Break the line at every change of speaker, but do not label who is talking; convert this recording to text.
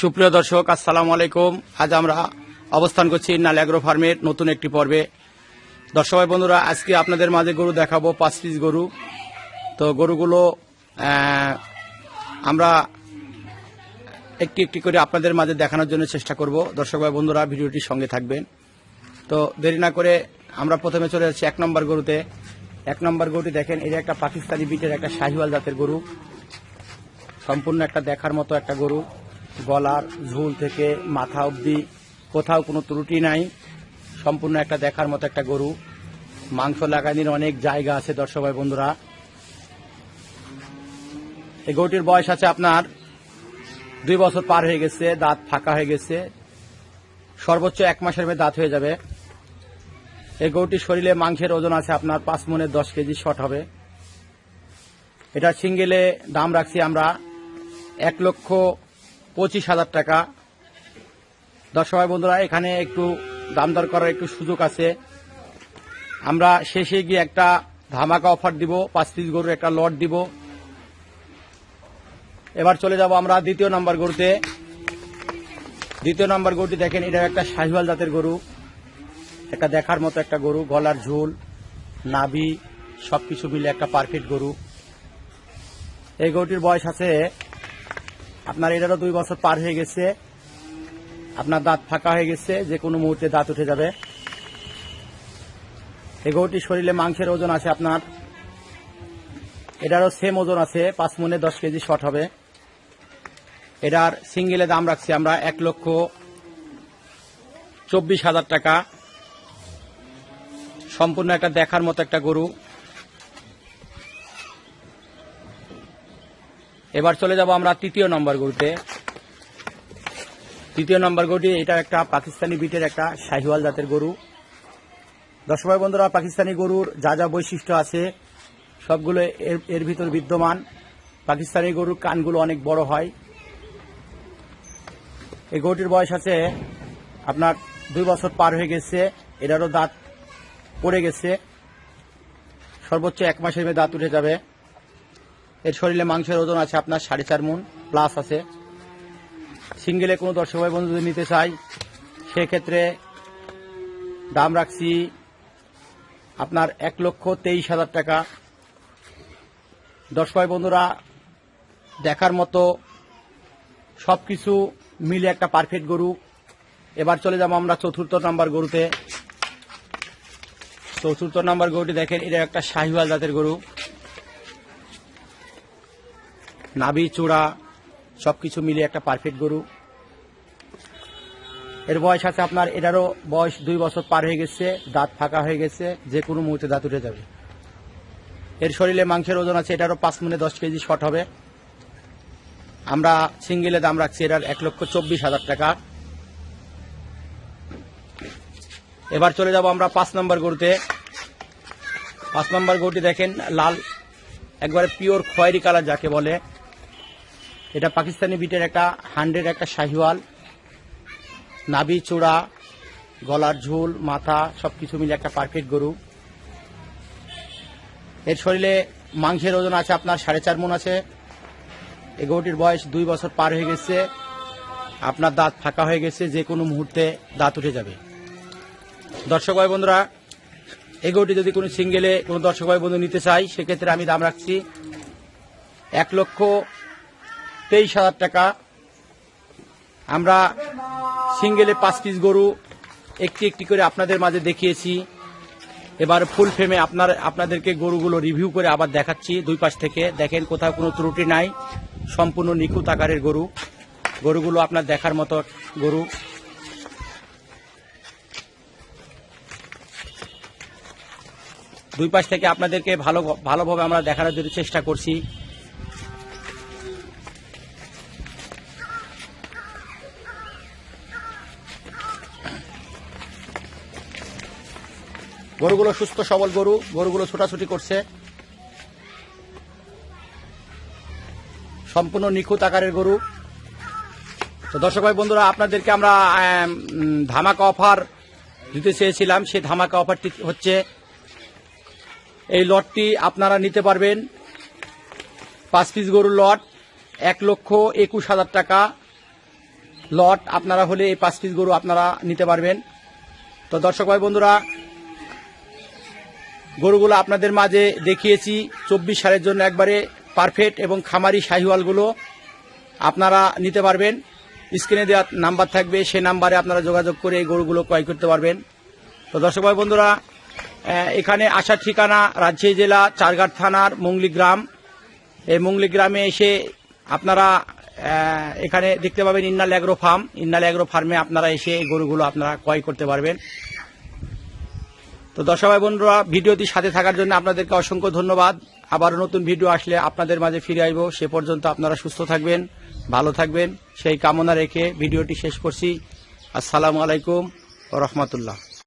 সুপ্রিয় দর্শক, আসসালামু আলাইকুম। আজ আমরা অবস্থান করছি নালিয়াগ্রো ফার্মের নতুন একটি পর্বে। দর্শক বন্ধুরা, আজকে আপনাদের মাঝে গরু দেখাবো, পাঁচ পিস গরু। তো গরুগুলো আমরা একটি একটি করে আপনাদের মাঝে দেখানোর জন্য চেষ্টা করব। দর্শক ভাই বন্ধুরা ভিডিওটির সঙ্গে থাকবেন। তো দেরি না করে আমরা প্রথমে চলে যাচ্ছি এক নম্বর গরুতে। এক নম্বর গরুটি দেখেন এটা একটা পাকিস্তানি বিটের একটা শাহিওয়াল জাতের গরু। সম্পূর্ণ একটা দেখার মতো একটা গরু। গলার ঝুল থেকে মাথা অবধি কোথাও কোনো ত্রুটি নাই। সম্পূর্ণ একটা দেখার মতো একটা গরু। মাংস লাগানির অনেক জায়গা আছে দর্শক ভাই বন্ধুরা। এই গরুটির বয়স আছে আপনার দুই বছর পার হয়ে গেছে, দাঁত ফাঁকা হয়ে গেছে। সর্বোচ্চ এক মাসের মেয়ে দাঁত হয়ে যাবে। এই গরুটির শরীরে মাংসের ওজন আছে আপনার পাঁচ মনের দশ কেজি শট হবে। এটা সিঙ্গেলে দাম রাখছি আমরা এক লক্ষ পঁচিশ হাজার টাকা। দর্শক বন্ধুরা, এখানে একটু দাম দর করার একটু সুযোগ আছে। আমরা শেষে গিয়ে একটা ধামাকা অফার দিব পাঁচ পিস গরুর একটা লট দিব। এবার চলে যাব আমরা দ্বিতীয় নাম্বার গরুতে। দ্বিতীয় নাম্বার গরুটি দেখেন এটা একটা শাহিওয়াল জাতের গরু। একটা দেখার মতো একটা গরু, গলার ঝুল, নাভি, সবকিছু মিলে একটা পারফেক্ট গরু। এই গরুটির বয়স আছে আপনার এটারও দুই বছর পার হয়ে গেছে। আপনার দাঁত ফাঁকা হয়ে গেছে, যে কোনো মুহূর্তে দাঁত উঠে যাবে। এই গরুটির শরীরে মাংসের ওজন আছে আপনার। এটারও সেম ওজন আছে, পাঁচ মনে দশ কেজি শর্ট হবে। এটার সিঙ্গেলে দাম রাখছি আমরা এক লক্ষ চব্বিশ হাজার টাকা। সম্পূর্ণ একটা দেখার মতো একটা গরু। এবার চলে যাব আমরা তৃতীয় নম্বর গরুতে। তৃতীয় নম্বর গরুটি, এটা একটা পাকিস্তানি বিটের একটা শাহিওয়াল জাতের গরু। দর্শক ভাই, বন্ধুরা, পাকিস্তানি গরুর যা যা বৈশিষ্ট্য আছে, সবগুলো এর এর ভিতর বিদ্যমান। পাকিস্তানি গরুর কানগুলো অনেক বড় হয়। এই গরুটির বয়স আছে, আপনার দুই বছর পার হয়ে গেছে, এটারও দাঁত পড়ে গেছে। সর্বোচ্চ এক মাসের মেয়ে দাঁত উঠে যাবে। এর শরীরে মাংসের ওজন আছে আপনার সাড়ে চার মন প্লাস আছে। সিঙ্গেলে কোনো দর্শক ভাই বন্ধু যদি নিতে চাই, সেক্ষেত্রে দাম রাখছি আপনার এক লক্ষ তেইশ হাজার টাকা। দর্শক ভাই বন্ধুরা, দেখার মতো সব কিছু মিলে একটা পারফেক্ট গরু। এবার চলে যাব আমরা চতুর্থ নাম্বার গরুতে। চতুর্থ নাম্বার গরুটি দেখেন, এটা একটা শাহিওয়াল জাতের গরু। নাভি, চূড়া, সবকিছু মিলে একটা পারফেক্ট গরু। এর বয়স আছে আপনার এটারও বয়স দুই বছর পার হয়ে গেছে, দাঁত ফাঁকা হয়ে গেছে, যে কোনো মুহূর্তে দাঁত উঠে যাবে। এর শরীরে মাংসের ওজন আছে এটারও পাঁচ মনে দশ কেজি শর্ট হবে। আমরা সিঙ্গেলে দাম রাখছি এটার এক লক্ষ চব্বিশ হাজার টাকা। এবার চলে যাব আমরা পাঁচ নম্বর গরুতে। পাঁচ নম্বর গরুটি দেখেন, লাল, একবারে পিওর খয়েরি কালার যাকে বলে। এটা পাকিস্তানি বিটের একটা হান্ড্রেড একটা শাহিওয়াল। নাভি, চূড়া, গলার ঝুল, মাথা, সবকিছু মিলে একটা পারফেক্ট গরু। এর শরীরে মাংসের ওজন আছে আপনার সাড়ে চার মন আছে। এই গরুটির বয়স দুই বছর পার হয়ে গেছে। আপনার দাঁত ফাঁকা হয়ে গেছে, যে কোনো মুহূর্তে দাঁত উঠে যাবে। দর্শক ভাই বন্ধুরা এই গরুটি যদি কোনো সিঙ্গেলে কোনো দর্শক ভাই বন্ধু নিতে চাই সেক্ষেত্রে আমি দাম রাখছি এক লক্ষ তেইশ হাজার টাকা। আমরা সিঙ্গেলে পাঁচ পিস গরু একটি একটি করে আপনাদের মাঝে দেখিয়েছি। এবার ফুল ফ্রেমে আপনার, আপনাদেরকে গরুগুলো রিভিউ করে আবার দেখাচ্ছি দুই পাশ থেকে। দেখেন, কোথাও কোনো ত্রুটি নাই। সম্পূর্ণ নিখুঁত আকারের গরু। গরুগুলো আপনার দেখার মতো গরু। দুই পাশ থেকে আপনাদেরকে ভালো, ভালোভাবে আমরা দেখানোর জন্য চেষ্টা করছি। গরুগুলো সুস্থ, সবল গরু, গরুগুলো ছোটাছুটি করছে। সম্পূর্ণ নিখুঁত আকারের গরু। তো দর্শক ভাই, বন্ধুরা, আপনাদেরকে আমরা ধামাকা অফার দিতে চেয়েছিলাম। সেই ধামাকা অফারটি হচ্ছে, এই লটটি আপনারা নিতে পারবেন। পাঁচ পিস গরুর লট, এক লক্ষ একুশ হাজার টাকা লট আপনারা হলে এই পাঁচ পিস গরু আপনারা নিতে পারবেন। তো দর্শক ভাই, বন্ধুরা গরুগুলো আপনাদের মাঝে দেখিয়েছি। চব্বিশ সালের জন্য একবারে পারফেক্ট এবং খামারি শাহিওয়ালগুলো আপনারা নিতে পারবেন। স্ক্রিনে দেওয়া নাম্বার থাকবে, সেই নাম্বারে আপনারা যোগাযোগ করে এই গরুগুলো ক্রয় করতে পারবেন। তো দর্শক ভাই, বন্ধুরা এখানে আসার ঠিকানা রাজশাহী জেলা, চারঘাট থানার মুংলি গ্রাম। এই মুংলি গ্রামে এসে আপনারা এখানে দেখতে পাবেন ইন্নাল অ্যাগ্রো ফার্ম। ইন্নাল অ্যাগ্রো ফার্মে আপনারা এসে এই গরুগুলো আপনারা ক্রয় করতে পারবেন। তো দর্শক ভাই বন্ধুরা, ভিডিওটি সাথে থাকার জন্য আপনাদেরকে অসংখ্য ধন্যবাদ। আবার নতুন ভিডিও আসলে আপনাদের মাঝে ফিরে আসব সে পর্যন্ত আপনারা সুস্থ থাকবেন, ভালো থাকবেন। সেই কামনা রেখে ভিডিওটি শেষ করছি। আসসালামু আলাইকুম রহমতুল্লাহ।